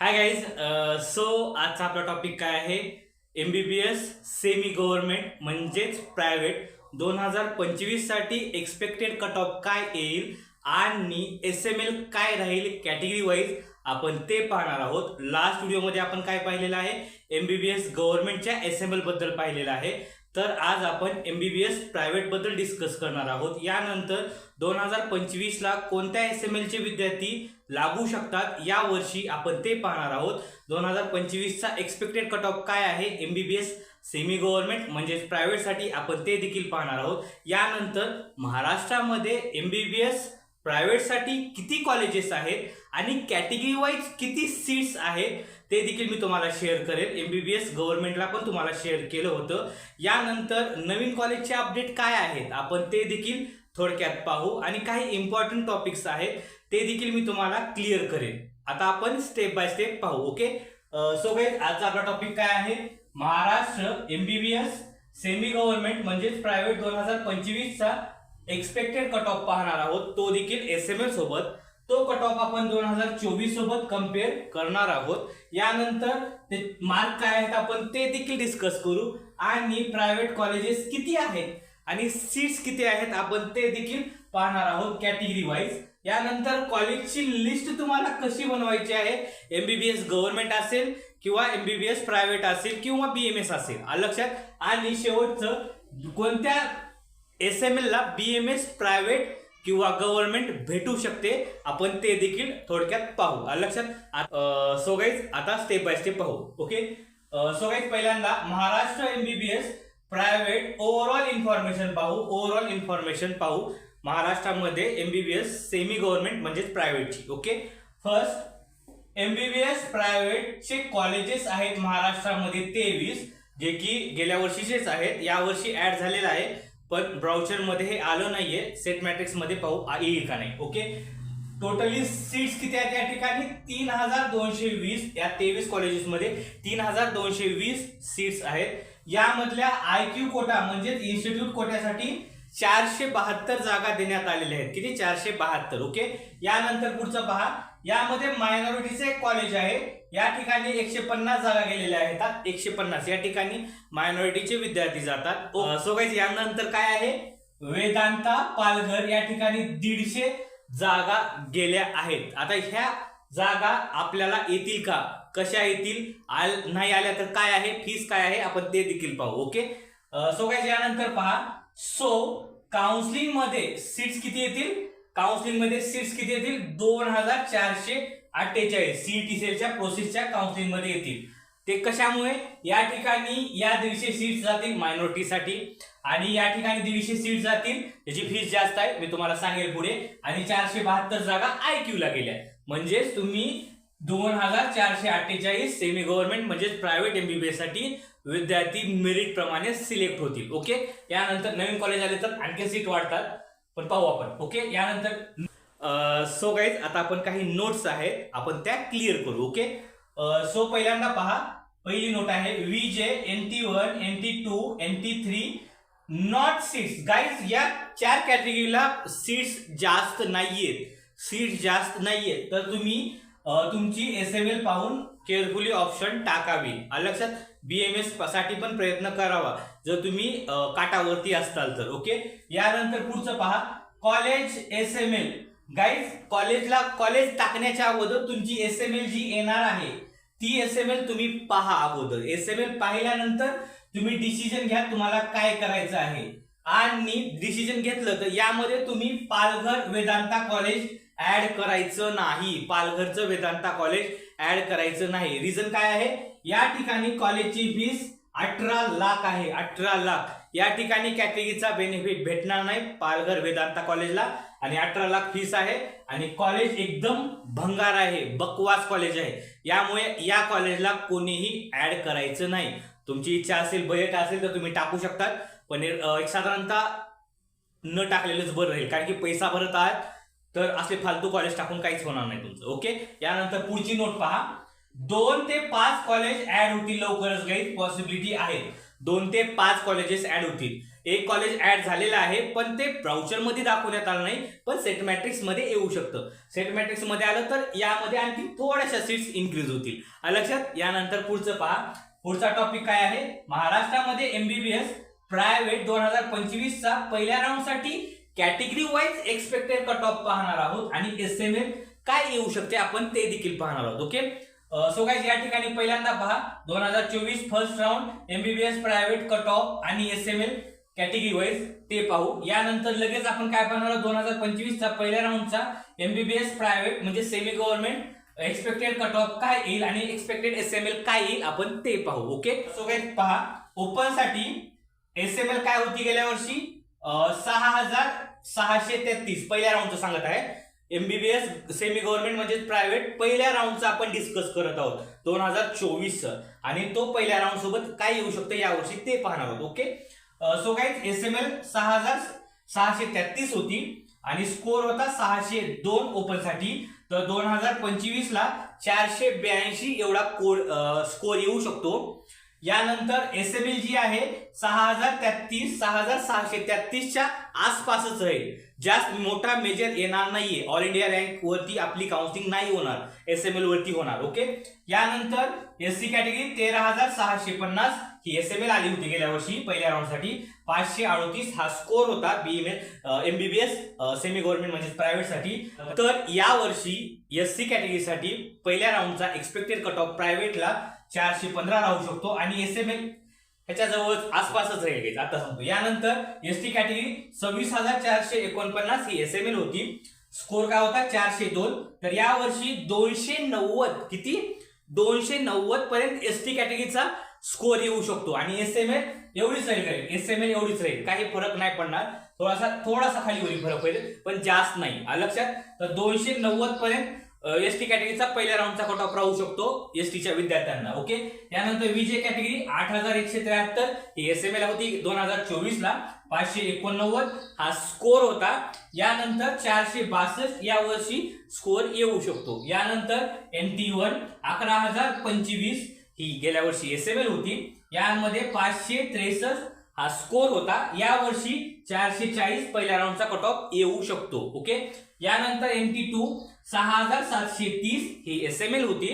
Hi guys so आजचा आपला topic काय आहे? M B B S semi government म्हणजेच प्रायव्हेट दोन हजार पंचवीससाठी एक्सपेक्टेड कट ऑफ काय येईल आणि एस एम एल काय राहील कॅटेगरी वाईज आपण ते पाहणार आहोत. लास्ट व्हिडिओमध्ये आपण काय पाहिलेलं आहे? एम बी बी एस गव्हर्नमेंटच्या एस एम एलबद्दल पाहिलेलं आहे. तर आज आपण एम बी बी एस प्रायव्हेटबद्दल डिस्कस करणार आहोत. यानंतर दोन हजार पंचवीसला कोणत्या एस एम एलचे विद्यार्थी लागू शकतात या वर्षी आपण ते पाहणार आहोत. दोन हजार पंचवीसचा एक्सपेक्टेड कट ऑफ काय आहे? M B B S semi government म्हणजेच प्रायव्हेटसाठी आपण ते देखील पाहणार आहोत. यानंतर महाराष्ट्रामध्ये एम बी बी एस प्रायव्हेटसाठी किती कॉलेजेस आहेत? आणि कॅटेगरी वाईज किती सीट्स आहेत? ते देखील मी तुम्हाला शेअर करेल. एम बी बी एस गव्हर्नमेंटला पण तुम्हाला शेअर केलं होतं. यानंतर नवीन कॉलेजचे अपडेट काय आहेत? आपण ते देखील थोडक्यात पाहू. आणि काही इम्पॉर्टंट टॉपिक्स आहेत ते देखील मी तुम्हाला क्लिअर करेन आता आपण स्टेप बाय स्टेप पाहू ओके सो गाईज आजचा आपला टॉपिक काय आहे? महाराष्ट्र एमबीबीएस सेमी गव्हर्नमेंट म्हणजेच प्रायव्हेट दोन हजार पंचवीसचा एक्सपेक्टेड कट ऑफ पाहणार आहोत. तो देखील एस एम एल सोबत. तो कट ऑफ आपण दोन हजार चोवीस सोबत कंपेअर करणार आहोत. यानंतर ते मार्क काय आहेत आपण ते देखील डिस्कस करू. आणि प्रायव्हेट कॉलेजेस किती आहेत? आणि सीट्स किती आहेत? आपण ते देखील पाहणार आहोत कॅटेगरी वाईज यानंतर कॉलेजची लिस्ट तुम्हाला कशी बनवायची आहे? एमबीबीएस गव्हर्नमेंट असेल किंवा एमबीबीएस प्रायव्हेट असेल किंवा बीएमएस असेल. लक्षात? आणि शेवटचं कोणत्या एस एम एल ला एस प्रायव्हेट किंवा गव्हर्नमेंट भेटू शकते. आपण ते देखील थोडक्यात पाहू. लक्षात सो गाईज आता स्टेप बाय स्टेप पाहू. ओके सो गाईज पहिल्यांदा Maharashtra MBBS private overall information पाहू. ओव्हरऑल इन्फॉर्मेशन पाहू. महाराष्ट्रामध्ये एमबीबीएस सेमी गव्हर्नमेंट म्हणजेच प्रायव्हेटची ओके फर्स्ट एमबीबीएस प्रायव्हेटचे कॉलेजेस आहेत महाराष्ट्रामध्ये तेवीस जे की गेल्या वर्षीचेच आहेत. या वर्षी ऍड झालेलं आहे. पण ब्राउचरमध्ये हे आलं नाहीये. सेट मॅट्रिक्समध्ये पाहू येईल का नाही. ओके टोटली सीट्स किती आहेत या ठिकाणी? तीन हजार दोनशे वीस या तेवीस कॉलेजेसमध्ये तीन हजार दोनशे वीस सीट्स आहेत. यामधल्या आय क्यू कोटा म्हणजेच इन्स्टिट्यूट कोट्यासाठी चारशे बहात्तर जागा देण्यात आलेल्या आहेत. किती? चारशे बहात्तर. ओके यानंतर पुढचं पहा. यामध्ये मायनॉरिटीचं एक कॉलेज आहे. या ठिकाणी एकशे पन्नास जागा गेलेल्या आहेत. एकशे पन्नास. या ठिकाणी मायनॉरिटीचे विद्यार्थी जातात. सो गाईज यानंतर काय आहे? वेदांता पालघर या ठिकाणी दीडशे जागा गेल्या आहेत. आता ह्या जागा आपल्याला येतील का? कशा येतील? आल नाही आल्या तर काय आहे? फीस काय आहे? आपण ते देखील पाहू. ओके सो गाईज यानंतर पहा. सो काउन्सिलिंगमध्ये सीट्स किती येतील? काउन्सिलिंगमध्ये सीट्स किती येतील? दोन हजार चारशे अठ्ठेचाळीस. सीईटी सेलच्या प्रोसेसच्या काउन्सिलिंगमध्ये येतील. ते कशामुळे? या ठिकाणी या दीडशे सीट्स जातील मायनॉरिटीसाठी आणि या ठिकाणी दीडशे सीट जातील त्याची फीस जास्त आहे. मी तुम्हाला सांगेल पुढे. आणि चारशे बहात्तर जागा आय क्यू ला गेल्या म्हणजेच तुम्ही दोन हजार चारशे अठ्ठेचाळीस सेमी गव्हर्नमेंट म्हणजेच प्रायव्हेट एमबीबीएससाठी विद्यार्थी मेरिट प्रमाणे सिलेक्ट होतील ओके यानंतर नवीन कॉलेज आले तर आणखी सीट वाढतात पण पाहू आपण ओके यानंतर सो गाईज आता आपण काही नोट्स आहेत आपण त्या क्लिअर करू ओके सो पहिल्यांदा पहा पहिली नोट आहे V J N T one N T two N T three not seats guys या चार कॅटेगरीला सीट्स जास्त नाहीयेत सीट्स जास्त नाहीयेत. तर तुम्ही तुमची एस एम एल पाहून केअरफुली ऑप्शन टाकावी. आलं लक्षात बीएमएससाठी पण प्रयत्न करावा. जर तुम्ही काटावरती असताल तर ओके यानंतर पुढचं पहा. College S M L guys कॉलेजला कॉलेज टाकण्याच्या अगोदर तुमची एस एम एल जी येणार आहे ती एस एम एल तुम्ही पहा अगोदर. एस एम एल पाहिल्यानंतर तुम्ही डिसिजन घ्या तुम्हाला काय करायचं आहे. आणि डिसिजन घेतलं तर यामध्ये तुम्ही पालघर वेदांता कॉलेज ऍड करायचं नाही. पालघरचं वेदांता कॉलेज ऍड करायचं नाही. रिझन काय आहे? या ठिकाणी कॉलेजची फीस अठरा लाख आहे. अठरा लाख. या ठिकाणी कॅटेगरीचा बेनिफिट भेटणार नाही पालघर वेदांता कॉलेजला. आणि अठरा लाख फीस आहे. आणि कॉलेज एकदम भंगार आहे. बकवास कॉलेज आहे. यामुळे या कॉलेजला कोणीही ऍड करायचं नाही. तुमची इच्छा असेल बजेट असेल तर तुम्ही टाकू शकतात. पण एक साधारणतः न टाकलेलंच बरं राहील. कारण की पैसा भरत आहात. तर असे फालतू कॉलेज टाकून काहीच होणार नाही तुमचं ओके यानंतर पुढची नोट पहा. दोन ते पाच कॉलेज ऍड होतील लवकरच काही पॉसिबिलिटी आहे. दोन ते पाच कॉलेजेस ऍड होतील. एक कॉलेज ऍड झालेलं आहे पण ते ब्राउचरमध्ये दाखवण्यात आलं नाही पण सेट मॅट्रिक्समध्ये येऊ शकतं. सेट मॅट्रिक्समध्ये आलं तर यामध्ये आणखी थोड्याशा सीट्स इन्क्रीज होतील. लक्षात यानंतर पुढचं पहा. पुढचा टॉपिक काय आहे? महाराष्ट्रामध्ये एमबीबीएस प्रायव्हेट दोन हजार पंचवीसचा पहिल्या राऊंडसाठी category wise expected cut off पाहणार आहोत आणि एस एम एल काय येऊ शकते आपण ते देखील पाहणार आहोत ओके सो गाईज या ठिकाणी पहिल्यांदा पहा दोन हजार चोवीस first round MBBS private cut off आणि S M L category wise ते पाहू. यानंतर लगेच आपण काय पाहणार आहोत दोन हजार पंचवीसचा पहिल्या राऊंडचा एमबीबीएस प्रायव्हेट म्हणजे semi government expected cut off काय येईल आणि एक्सपेक्टेड एस एम एल काय येईल आपण ते पाहू ओके सो गाईज पहा ओपनसाठी एस एम एल काय होती गेल्या वर्षी? सहा हजार सहाशे तेहतीस पहिल्या राऊंडचं सांगत आहे. एमबीबीएस सेमी गव्हर्नमेंट म्हणजे प्रायव्हेट पहिल्या राऊंडचं आपण डिस्कस करत आहोत. दोन हजार चोवीस आणि तो पहिल्या राऊंड सोबत काय येऊ शकतं यावर्षी ते पाहणार आहोत ओके? सो काय एस एम एल सहा हजार सहाशे तेहतीस होती आणि स्कोर होता सहाशे दोन ओपनसाठी. तर दोन हजार पंचवीस ला चारशे ब्याऐंशी एवढा स्कोर येऊ शकतो. यानंतर एस एम एल जी आहे सहा हजार तेहतीस सहा हजार सहाशे तेहतीसच्या आसपासच राहील जास्त मोठा मेजर येणार नाहीये. ऑल इंडिया रँक वरती आपली काउन्सिलिंग नाही होणार. एस एम एल वरती होणार ओके यानंतर एस सी कॅटेगरी तेरा हजार सहाशे पन्नास ही एस एम एल आली होती गेल्या वर्षी पहिल्या राऊंडसाठी. पाचशे अडोतीस हा स्कोर होता B M L MBBS semi government म्हणजे प्रायव्हेटसाठी तर या वर्षी एस सी कॅटेगरीसाठी पहिल्या राऊंडचा एक्सपेक्टेड कट ऑफ प्रायव्हेटला चारशे पंधरा राहू शकतो आणि एस एम एल ह्याच्या जवळ आसपासच राहील आता सांगतो. यानंतर एस टी कॅटेगरी सव्वीस हजार चारशे एकोणपन्नास ही एस एम एल होती. स्कोर काय होता? चारशे दोन. तर यावर्षी दोनशे नव्वद किती? दोनशे नव्वद पर्यंत एस टी कॅटेगरीचा स्कोर येऊ शकतो. आणि एस एम एल एवढीच राहील काय एस एम एन एवढीच राहील. काही फरक नाही पडणार. थोडासा थोडासा खाली होईल फरक पडेल पण जास्त नाही. लक्षात? तर दोनशे नव्वद पर्यंत एस टी कॅटेगरीचा पहिल्या राऊंडचा कट ऑफ राहू शकतो एस टीच्या विद्यार्थ्यांना ओके? त्यानंतर विजय कॅटेगरी आठ हजार एकशे त्र्याहत्तर. ही एस एम एला होती दोन हजार चोवीस ला पाचशे एकोणनव्वद. हा स्कोर होता. यानंतर चारशे बासष्ट या वर्षी स्कोर येऊ शकतो. यानंतर एन टी वन अकरा हजार पंचवीस. ही गेल्या वर्षी एस एम एल होती. यामध्ये पाचशे त्रेसष्ट हा स्कोर होता. या वर्षी चारशे चाळीस पहिल्या राऊंडचा कट ऑफ येऊ शकतो. ओके यानंतर एम टी टू सहा हजार सातशे तीस ही एस एम एल होती.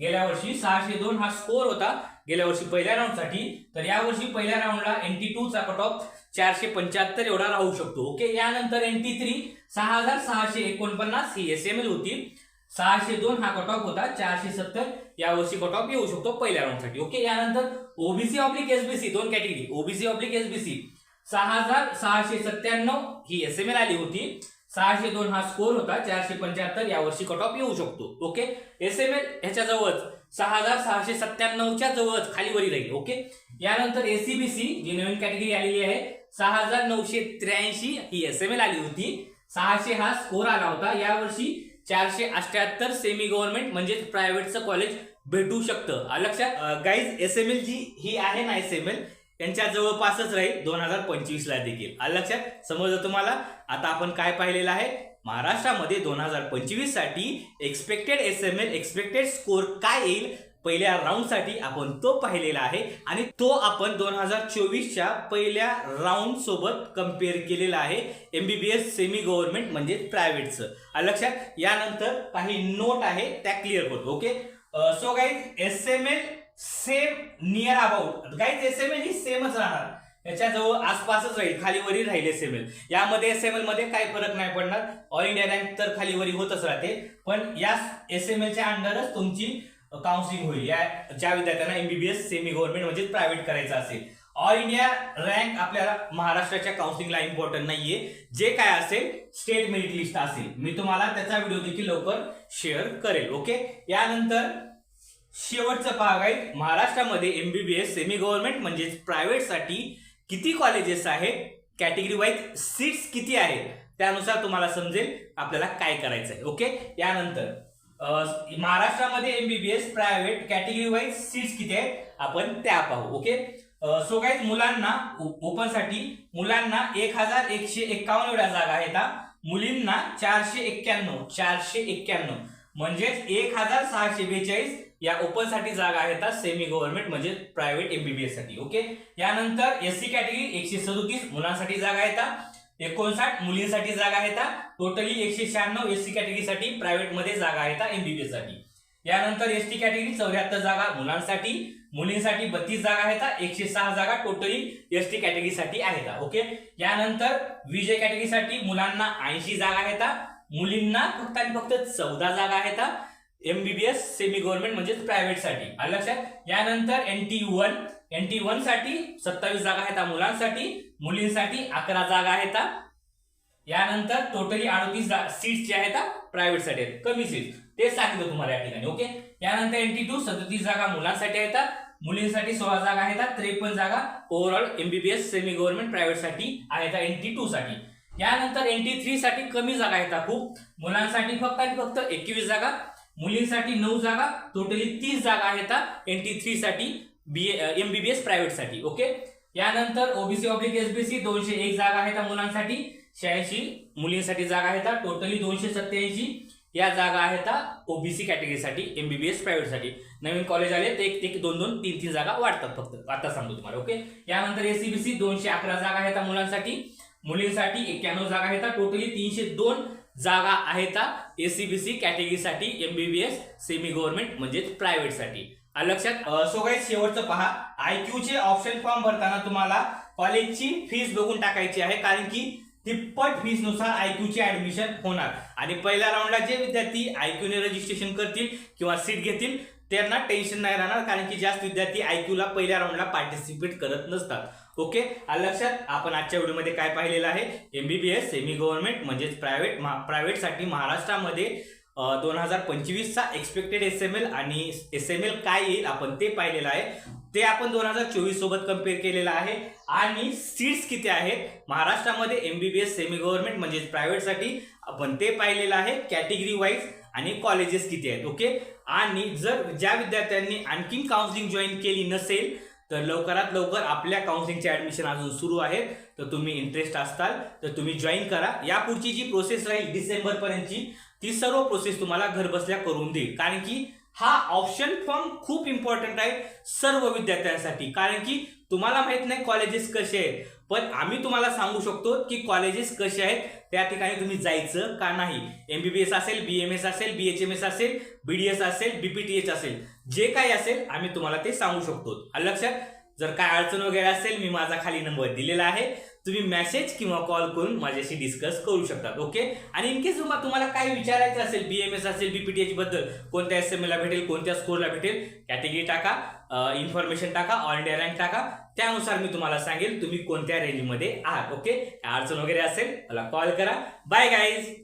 गेल्या वर्षी सहाशे दोन हा स्कोर होता. गेल्या वर्षी पहिल्या राऊंडसाठी. तर या वर्षी पहिल्या राऊंडला एन टी टू चा कट ऑफ चारशे पंच्याहत्तर एवढा राहू शकतो. ओके यानंतर एन टी थ्री सहा हजार सहाशे एकोणपन्नास ही एस एम एल होती. सहाशे दोन हा कट ऑफ होता चारशे सत्तर. या वर्षी कट ऑफ येऊ शकतो पहिल्या राऊंडसाठी ओके? यानंतर ओबीसी ऑब्लिक एसबीसी दोन कॅटेगरी ओबीसी ऑब्लिक एसबीसी सहा हजार सहाशे सत्त्याण्णव ही एस एम एल आली होती. सहाशे दोन हा स्कोर होता चारशे पंच्याहत्तर. या वर्षी कट ऑफ येऊ शकतो ओके? एस एम एल ह्याच्या जवळच सहा हजार सहाशे सत्त्याण्णवच्या जवळच खालीवरी राहील ओके? यानंतर एसीबीसी जी नवीन कॅटेगरी आलेली आहे सहा हजार नऊशे त्र्याऐंशी ही एस एम एल आली होती. सहाशे हा स्कोर आला होता. यावर्षी चारशे अठ्याहत्तर सेमी गव्हर्नमेंट म्हणजेच प्रायव्हेटचं कॉलेज भेटू शकतं. लक्षात? गाईज एस एम एल जी ही आहे ना एस एम एल त्यांच्या जवळपासच राहील दोन हजार पंचवीस ला देखील. आलं लक्षात? समजलं तुम्हाला? आता आपण काय पाहिलेलं आहे? महाराष्ट्रामध्ये दोन हजार पंचवीससाठी expected S M L expected score काय येईल? पहिल्या राऊंडसाठी आपण तो पाहिलेला आहे आणि तो आपण दोन हजार चोवीसच्या पहिल्या राऊंड सोबत कंपेअर केलेला आहे. एमबीबीएस सेमी गव्हर्नमेंट म्हणजे प्रायव्हेटचं लक्षात यानंतर काही नोट आहे त्या क्लिअर करतो okay so guys S M L same near about guys S M L ही सेमच राहणार. याच्याजवळ आसपासच राहील खालीवरी राहील एस एम एल यामध्ये एस एम एलमध्ये काही फरक नाही पडणार. ऑल इंडिया रँक तर खालीवरी होतच राहते. पण या एस एम एलच्या अंडरच तुमची काउन्सिलिंग होईल. या ज्या विद्यार्थ्यांना एमबीबीएस सेमी गव्हर्नमेंट म्हणजे प्रायव्हेट करायचं असेल. ऑल इंडिया रँक आपल्याला महाराष्ट्राच्या काउन्सिलिंगला इम्पॉर्टंट नाहीये. जे काय असेल स्टेट मेरिट लिस्ट असेल. मी तुम्हाला त्याचा व्हिडिओ देखील लवकर शेअर करेल ओके यानंतर शेवटचं भाग आहे. महाराष्ट्रामध्ये एमबीबीएस सेमी गव्हर्नमेंट म्हणजेच प्रायव्हेटसाठी किती कॉलेजेस आहेत? कॅटेगरी वाईज सीट्स किती आहेत? त्यानुसार तुम्हाला समजेल आपल्याला काय करायचं आहे ओके यानंतर महाराष्ट्रामध्ये MBBS private category wise seats किती आहेत? आपण त्या पाहू ओके सो काय मुलांना ओपनसाठी मुलांना एक हजार एकशे एक्कावन्न एवढ्या जागा आहेत मुलींना चारशे एक्क्याण्णव चारशे एक्क्याण्णव म्हणजेच एक हजार सहाशे बेचाळीस या ओपनसाठी जागा आहेत सेमी गव्हर्नमेंट म्हणजे प्रायव्हेट एमबीबीएससाठी ओके यानंतर एस सी कॅटेगरी एकशे सदोतीस मुलांसाठी जागा आहेत एकोणसाठ मुलींसाठी जागा आहेत टोटली एकशे शहाण्णव एस सी कॅटेगरीसाठी प्रायव्हेटमध्ये जागा आहेत एमबीबीएससाठी. यानंतर एस टी कॅटेगरी चौऱ्याहत्तर जागा मुलांसाठी मुलींसाठी बत्तीस जागा आहेत एकशे सहा जागा टोटली एस टी कॅटेगरीसाठी आहेत ओके यानंतर विजय कॅटेगरीसाठी मुलांना ऐंशी जागा आहेत मुलींना फक्त आणि फक्त चौदा जागा आहेत एमबीबीएस सेमी गव्हर्नमेंट म्हणजेच प्रायव्हेटसाठी आलं लक्षात? यानंतर N T one N T वनसाठी सत्तावीस जागा आहेत मुलांसाठी मुलींसाठी अकरा जागा आहेत यानंतर टोटली अडतीस सीट्स जे आहेत प्रायव्हेटसाठी आहेत कमी सीट्स ते सांगितलं तुम्हाला या ठिकाणी ओके यानंतर एन टी टू सदतीस जागा मुलांसाठी आहेत मुलींसाठी सोळा जागा आहेत त्रेपन्न जागा ओव्हरऑल एमबीबीएस सेमी गव्हर्नमेंट प्रायव्हेटसाठी आहेत एन टी टू साठी. यानंतर एन टी थ्री साठी कमी जागा आहेत खूप. मुलांसाठी फक्त आणि फक्त एकवीस जागा मुलींसाठी नऊ जागा टोटली तीस जागा आहेत एन टी थ्री साठी. बी एमबीबीएस एससाठी ओके यानंतर ओबीसी ऑब्लिक एसबीसी दोनशे एक जागा आहे त्या मुलांसाठी शहाऐंशी मुलींसाठी जागा आहेत टोटली दोनशे सत्याऐंशी या जागा आहेत ओबीसी कॅटेगरीसाठी एमबीबीएस एससाठी नवीन कॉलेज आले तर एक एक दोन दोन तीन तीन जागा वाढतात फक्त. आता सांगतो तुम्हाला ओके यानंतर एसीबीसी दोनशे अकरा जागा आहेत मुलांसाठी. मुलींसाठी एक्क्याण्णव जागा आहेत टोटली तीनशे दोन जागा आहेत एसीबीसी कॅटेगरीसाठी एमबीबीएस सेमी गव्हर्नमेंट म्हणजेच प्रायव्हेटसाठी लक्षात. सो काही शेवटचं पहा. आयक्यू चे ऑप्शन फॉर्म भरताना तुम्हाला कॉलेजची फीस बघून टाकायची आहे कारण की तिप्पट फीसनुसार आयक्यू चे ऍडमिशन होणार. आणि पहिल्या राऊंडला जे विद्यार्थी आयक्यू ने रजिस्ट्रेशन करतील किंवा सीट घेतील त्यांना टेन्शन नाही राहणार कारण की जास्त विद्यार्थी आयक्यू ला पहिल्या राऊंडला पार्टिसिपेट करत नसतात. ओके लक्षात. आपण आजच्या व्हिडिओमध्ये काय पाहिलेलं आहे? एमबीबीएस सेमी गव्हर्नमेंट म्हणजेच प्रायव्हेट प्रायव्हेटसाठी महाराष्ट्रामध्ये दोन हजार पंचवीसचा एक्सपेक्टेड एस एम एल आणि एस एम एल काय येईल आपण ते पाहिलेलं आहे. ते आपण दोन हजार चोवीस सोबत कंपेअर केलेलं आहे. आणि सीट्स किती आहेत? महाराष्ट्रामध्ये एमबीबीएस सेमी गव्हर्नमेंट म्हणजेच प्रायव्हेटसाठी आपण ते पाहिलेलं आहे. कॅटेगरी वाईज आणि कॉलेजेस किती आहेत ओके आणि जर ज्या विद्यार्थ्यांनी आणखीन काउन्सिलिंग जॉईन केली नसेल तर लवकरात लवकर आपल्या काउन्सिलिंगचे ऍडमिशन अजून सुरू आहेत. तर तुम्ही इंटरेस्ट असताल तर तुम्ही जॉईन करा. यापुढची जी प्रोसेस राहील डिसेंबरपर्यंतची ती सर्व प्रोसेस तुम्हाला घरबसल्या करून देईल. कारण की हा ऑप्शन फॉर्म खूप इम्पॉर्टंट आहे सर्व विद्यार्थ्यांसाठी. कारण की तुम्हाला माहीत नाही कॉलेजेस कसे आहेत. पण आम्ही तुम्हाला सांगू शकतो की कॉलेजेस कसे आहेत त्या ठिकाणी तुम्ही जायचं का नाही. एमबीबीएस असेल बी एम एस असेल बी एच एम एस असेल बीडीएस असेल बीपीटीएच असेल. जे काही असेल आम्ही तुम्हाला ते सांगू शकतो. लक्षात जर काय अडचण वगैरे असेल मी माझा खाली नंबर दिलेला आहे. तुम्ही मेसेज किंवा कॉल करून माझ्याशी डिस्कस करू शकतात ओके आणि इन केस तुम्हाला काय विचारायचं असेल बीएमएस असेल बीपीटीएच बद्दल कोणत्या एस एम ला भेटेल कोणत्या स्कोरला भेटेल कॅटेगरी टाका इन्फॉर्मेशन टाका ऑल इंडिया रँक टाका त्यानुसार मी तुम्हाला सांगेल तुम्ही कोणत्या रेंजमध्ये आहात ओके अडचण वगैरे असेल मला कॉल करा. Bye guys